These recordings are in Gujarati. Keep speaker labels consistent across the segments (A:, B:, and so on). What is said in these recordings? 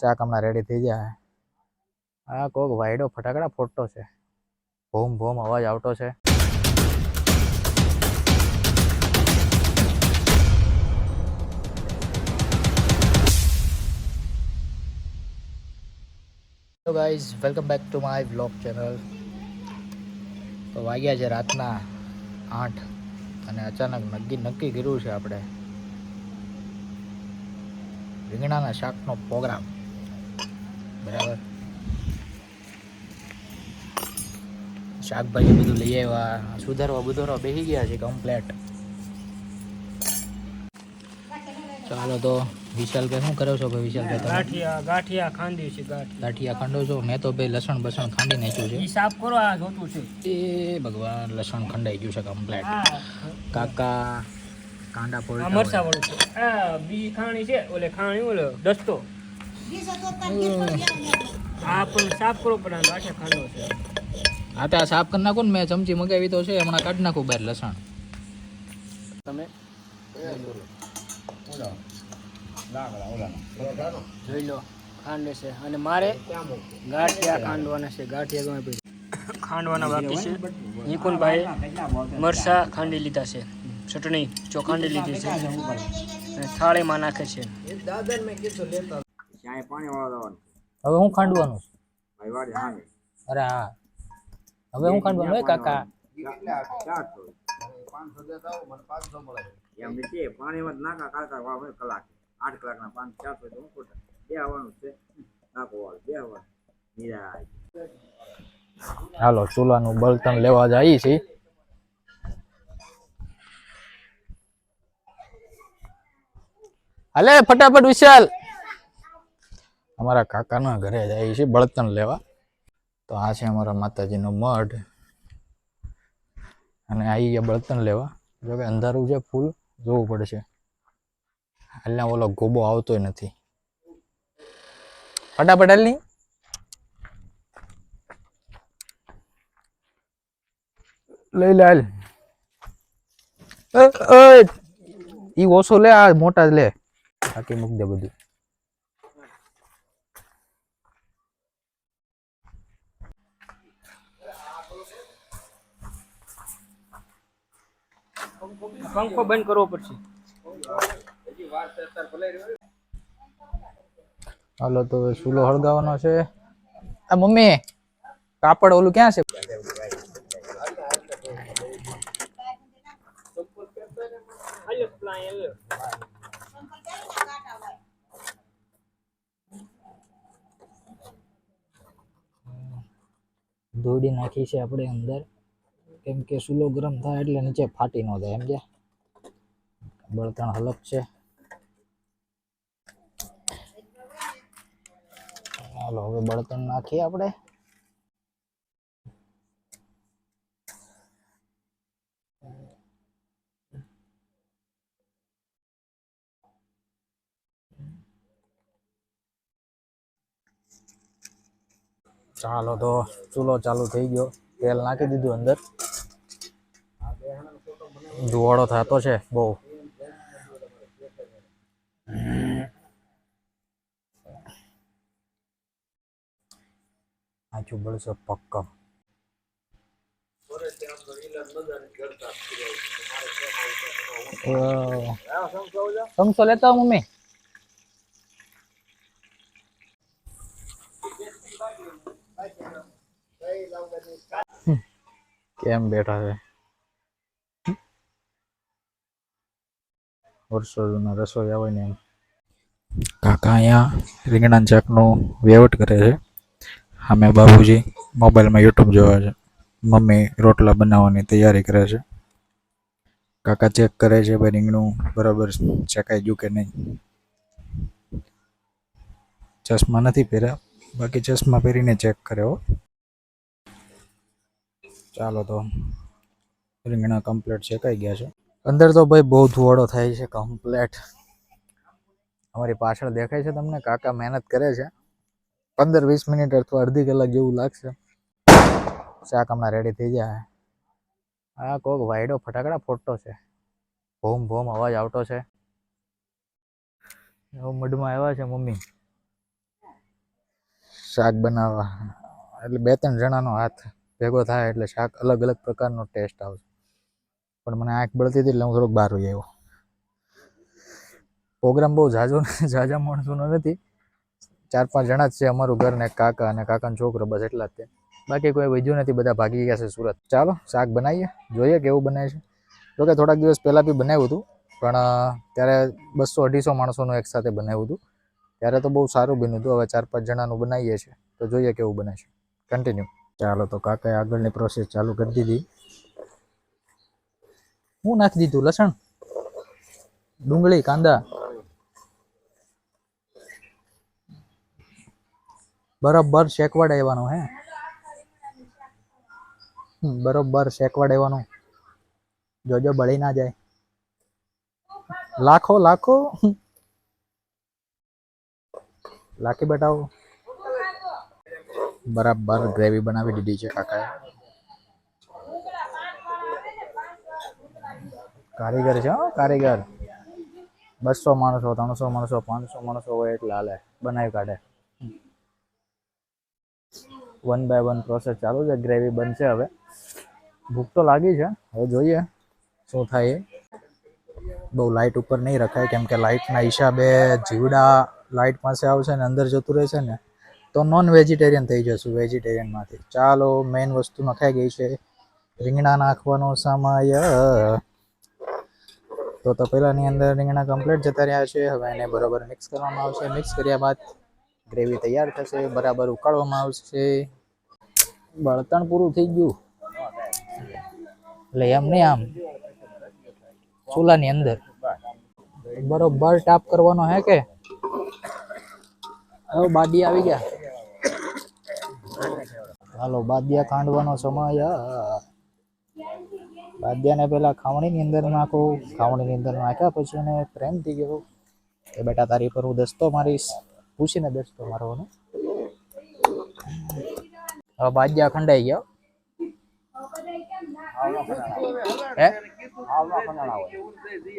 A: શાક હમણાં રેડી થઈ જાય આ કોક વાયડો ફટાકડા ફોટો છે. ભોમ ભોમ અવાજ આવતો છે. Guys welcome back to my blog channel તો વાગ્યા છે રાતના આઠ અને અચાનક નક્કી નક્કી કર્યું છે આપણે. રીંગણાના શાકનો પ્રોગ્રામ બરાબર. શાકભાજી બધું લઈ આવ્યા સુધારવા બુધારવા બેસી ગયા છે કમ્પ્લેટ ચાલો તો વિશાલ ભાઈ શું કરો છો ભાઈ વિશાલ ભાઈ
B: ગાંઠિયા ગાંઠિયા ખાંડી છે ગાંઠિયા.
A: ખંડો છો? મેં તો ભાઈ લસણ બસણ ખાંડી નાખ્યું છે.
B: સાફ કરો આ જોતું છે.
A: એ ભગવાન લસણ ખંડાઈ ગયું છે કમ્પ્લેટ કાકા કાંડા પોળ
B: મરસા વાળું છે. આ બી ખાણી છે ઓલે ખાણી ઓલો દસ્તો. આ પણ સાફ કરો પણ આ ગાંઠિયા છે.
A: હા તો આ સાફ કરી નાખું ને મેં ચમચી મગાવી તો છે હમણાં કાઢી નાખું બહાર લસણ.
B: તમે? જોઈ લો ખાંડે છે. અને મારે ગાંઠિયા ખાંડવાના છે ગાંઠિયા ગમે પછી. ખાંડવાના બાકી છે. નિકુંજભાઈ મરસા ખાંડી લીધા છે ચટણી ચોખાંડી લીધી છે. અને થાળીમાં નાખે છે.
A: હવે હું ખાંડવાનું અરે હા. હવે હું ખાંડવાનું હોય કાકા?
C: એમ નીચે પાણીમાં નાખા કાઢતા વાવ કલાક. આઠ કલાકના પાંચ ચારસો તો હું ખોટા. બે આવવાનું છે. નાખો વાળ બે આવવાનું. નિરાય.
A: હાલો ચૂલાનું બળતણ લેવા જઈએ છીએ. હાલે ફટાફટ વિશાલ. અમારા કાકાના ઘરે જઈએ છીએ બળતણ લેવા. તો આ છે અમારા માતાજીનો મઢ. અને આવી ગયા બળતણ લેવા. જો કે અંધારું છે ફૂલ, જોવું પડશે. હાલના ઓલો ગોબો આવતોય નથી. ફટાફટ હાલની. લઈ લે હાલ. ઈ ઓછો લે, આ મોટા જ લે. બાકી મૂક દે બધું.
B: પંખો બંધ કરવો પડશે.
A: હાલો તો સુલો ચૂલો હળગાવાનો છે. આ મમ્મી કાપડ ઓલું ક્યાં છે? દોડી નાખી છે આપણે અંદર. કેમ કે ચૂલો ગરમ થાય એટલે નીચે ફાટી ન જાય, એમ કે? બળતણ હલક છે. હાલો, હવે બળતણ નાખીએ આપણે. ચાલો તો ચૂલો ચાલુ થઈ ગયો. તેલ નાખી દીધું અંદર. ધુવાડો થતો છે બહુ. આચું બળશે પક્કા સમસો લેતા મમ્મી. કેમ બેઠા છે? વર્ષો જૂના રસોઈ આવે ને એમ. કાકા અહીંયા રીંગણા ચાકનું વેવટ કરે છે. અમે બાબુજી મોબાઈલમાં યુટ્યુબ જોવે છે. મમ્મી રોટલા બનાવવાની તૈયારી કરે છે. કાકા ચેક કરે છે ભાઈ રીંગણું બરાબર શેકાઈ ગયું કે નહીં. ચશ્મા નથી પહેર્યા. બાકી ચશ્મા પહેરીને ચેક કર્યો ચાલો તો રીંગણા કમ્પ્લીટ ચેકાઈ ગયા છે. અંદર તો ભાઈ બહુ ધુવાડો થાય છે કમ્પ્લેટ અમારી પાછળ દેખાય છે તમને, કાકા મહેનત કરે છે. પંદર વીસ મિનિટ અથવા અડધી કલાક જેવું લાગશે. શાક હમણાં રેડી થઈ જાય આ કોક વાયડો ફટાકડા ફોટો છે. ભોમ ભોમ અવાજ આવતો છે. મઢમાં આવ્યા છે મમ્મી. શાક બનાવવા. એટલે બે ત્રણ જણાનો હાથ ભેગો થાય એટલે શાક અલગ અલગ પ્રકારનો ટેસ્ટ આવશે. પણ મને આંખ બળતી હતી એટલે હું થોડોક બહાર આવ્યો. પ્રોગ્રામ બહુ ઝાઝો ઝાઝા માણસોનો નથી. ચાર પાંચ જણા જ છે અમારું ઘર ને કાકા અને કાકાનો છોકરો, બસ એટલા જ તે બાકી કોઈ વધ્યું નથી, બધા ભાગી ગયા છે સુરત. ચાલો, શાક બનાવીએ. જોઈએ કેવું બનાવે છે. જોકે થોડાક દિવસ પહેલાં બી બનાવ્યું હતું, પણ ત્યારે બસો અઢીસો માણસોનું એકસાથે બનાવ્યું હતું. ત્યારે તો બહુ સારું બન્યું હતું. હવે ચાર પાંચ જણાનું બનાવીએ છીએ. તો જોઈએ કેવું બને છે. કન્ટિન્યુ ચાલો, તો કાકાએ આગળની પ્રોસેસ ચાલુ કરી દીધી. હું નાખી દીધું, લસણ, ડુંગળી, કાંદા, બરોબર શેકવા દેવાનું હે. બરોબર શેકવા દેવાનું જોજો બળી ના જાય. લાખો લાખો. લાખી બેટાઓ બરાબર ગ્રેવી બનાવી દીધી છે કાકાએ. કારીગર છે હો, કારીગર. બસો માણસો, ત્રણસો માણસો, પાંચસો માણસો હોય એટલે હાલે. બનાવી કાઢે. વન બાય વન પ્રોસેસ ચાલુ છે ગ્રેવી બનશે હવે. ભૂખ તો લાગી છે, હવે જોઈએ શું થાય બહુ લાઇટ ઉપર નહીં રખાય, કેમ કે લાઇટના હિસાબે જીવડા લાઇટ પાસે આવશે ને અંદર જતું રહેશે ને, તો નોન વેજીટેરિયન થઈ જશું વેજીટેરિયનમાંથી ચાલો મેઇન વસ્તુ નખાઈ ગઈ છે. રીંગણા નાખવાનો સમય. તો તપેલાની અંદર રીંગણા કમ્પ્લીટ જતા રહ્યા છે. હવે એને બરાબર મિક્સ કરવામાં આવશે. મિક્સ કર્યા બાદ ગ્રેવી તૈયાર થશે. બરાબર ઉકાળવામાં આવશે. બળતણ પૂરું થઈ ગયું. એટલે એમ નહીં આમ. ચૂલાની અંદર. બરોબર ટાપ કરવાનો હે કે? હવે બાદી આવી ગયા. હાલો, બાદિયા ખાંડવાનો સમય બાદિયાને પેલા ખાવણીની અંદર નાખો, ખાવણીની અંદર નાખ્યા પછી એને પ્રેમથી ગયો. કે બેટા તારી પર હું દસ્તો મારીશ. પૂછીને દસ્તો મારવાનો. હવે બાદ્યા ખંડાઈ ગયા.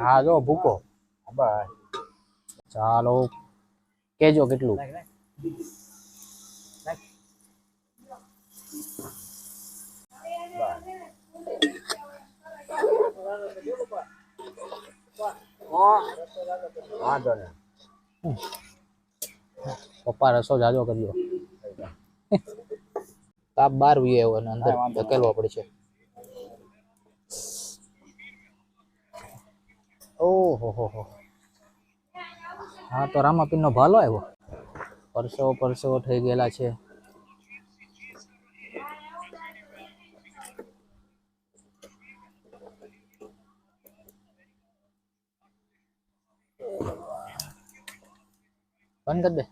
A: હા? જો, ભૂકો. ચાલો. કેજો કેટલું.
C: વાંધો ને
A: પપ્પા રસો જાજો કર્યો. તાપ બાર વીએ અને અંદર ધકેલવો પડશે ઓહો હો હો. હા તો રામાપીરનો ભાલો આવ્યો. પરસેવો પરસેવો થઈ ગયેલા છે. બંધ કરી દે.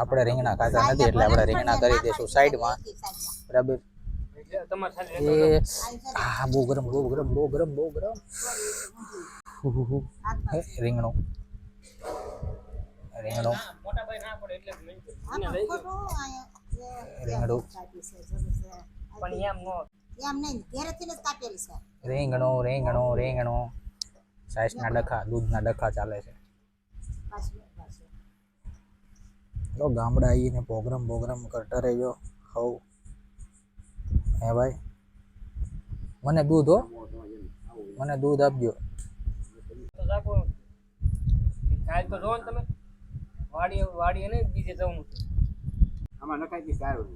A: આપણે રીંગણા ખાતા નથી એટલે આપણે રીંગણા કરી દઈશું સાઈડમાં. બરાબર. એ, હા, બહુ ગરમ બહુ ગરમ બહુ ગરમ બહુ ગરમ. રીંગણું. રીંગણું. રીંગણું
B: પણ એમ નો
D: એમ નહીં ઘેરેથી જ કાપેલી છે.
A: રીંગણું રીંગણું રીંગણું. સાઈસના ડખા દૂધના ડખા ચાલે છે. તો ગામડા આવીને પ્રોગ્રામ પ્રોગ્રામ કરતા રહેજો. હવ. હે ભાઈ? મને દૂધ હો. મને દૂધ આપજો.
B: તો રાખો. તો તમે. વાડી વાડી ને બીજે જવું
C: આમાં નખાઈ દે સારું.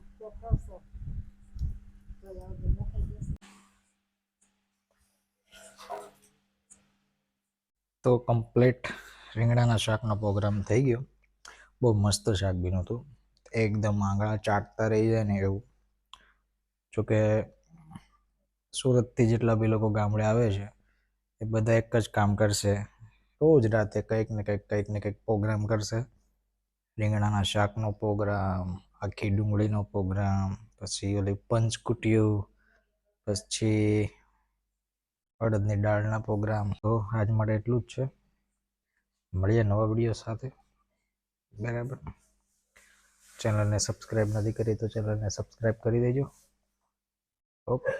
D: તો
A: કમ્પ્લીટ રીંગણાના શાકનો પ્રોગ્રામ થઈ ગયો. બહુ મસ્ત શાક બીનું હતું. એકદમ આંગળા ચાટતા રહી જાય ને એવું. જોકે સુરતથી જેટલા બી લોકો ગામડે આવે છે એ બધા એક જ કામ કરશે. રોજ રાતે કંઈક ને કંઈક કંઈક ને કંઈક પ્રોગ્રામ કરશે. રીંગણાના શાકનો પ્રોગ્રામ આખી ડુંગળીનો પ્રોગ્રામ પછી ઓલી પંચકુટિયું પછી અડદની દાળના પ્રોગ્રામ તો આજ માટે એટલું જ છે મળીએ નવા વિડીયો સાથે બરાબર ચેનલને સબસ્ક્રાઇબ નથી કરી તો ચેનલને સબસ્ક્રાઇબ કરી દેજો okay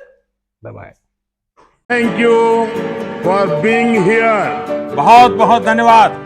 A: bye bye
E: Thank you for being here.
F: बहुत बहुत धन्यवाद